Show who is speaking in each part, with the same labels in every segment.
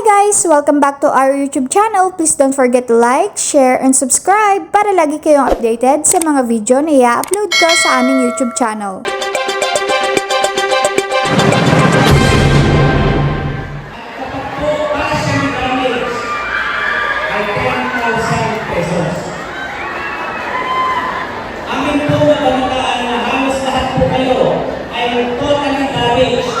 Speaker 1: guys! Welcome back to our YouTube channel. Please don't forget to like, share, and subscribe para lagi kayong updated sa mga video na i-upload ko sa aming YouTube channel.
Speaker 2: po para sa mga gamit ay 10,000 pesos. Amin po nabalitaan na halos lahat po kayo ay totally damaged.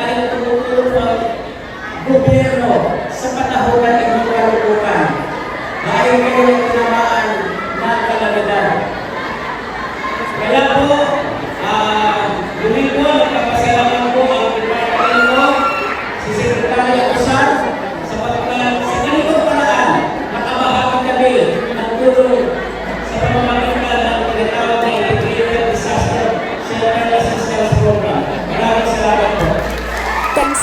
Speaker 2: Dahil tumutulong ang gobyerno sa panahon na kalukutan. Dahil kayo ang tinamaan ng kalamidad.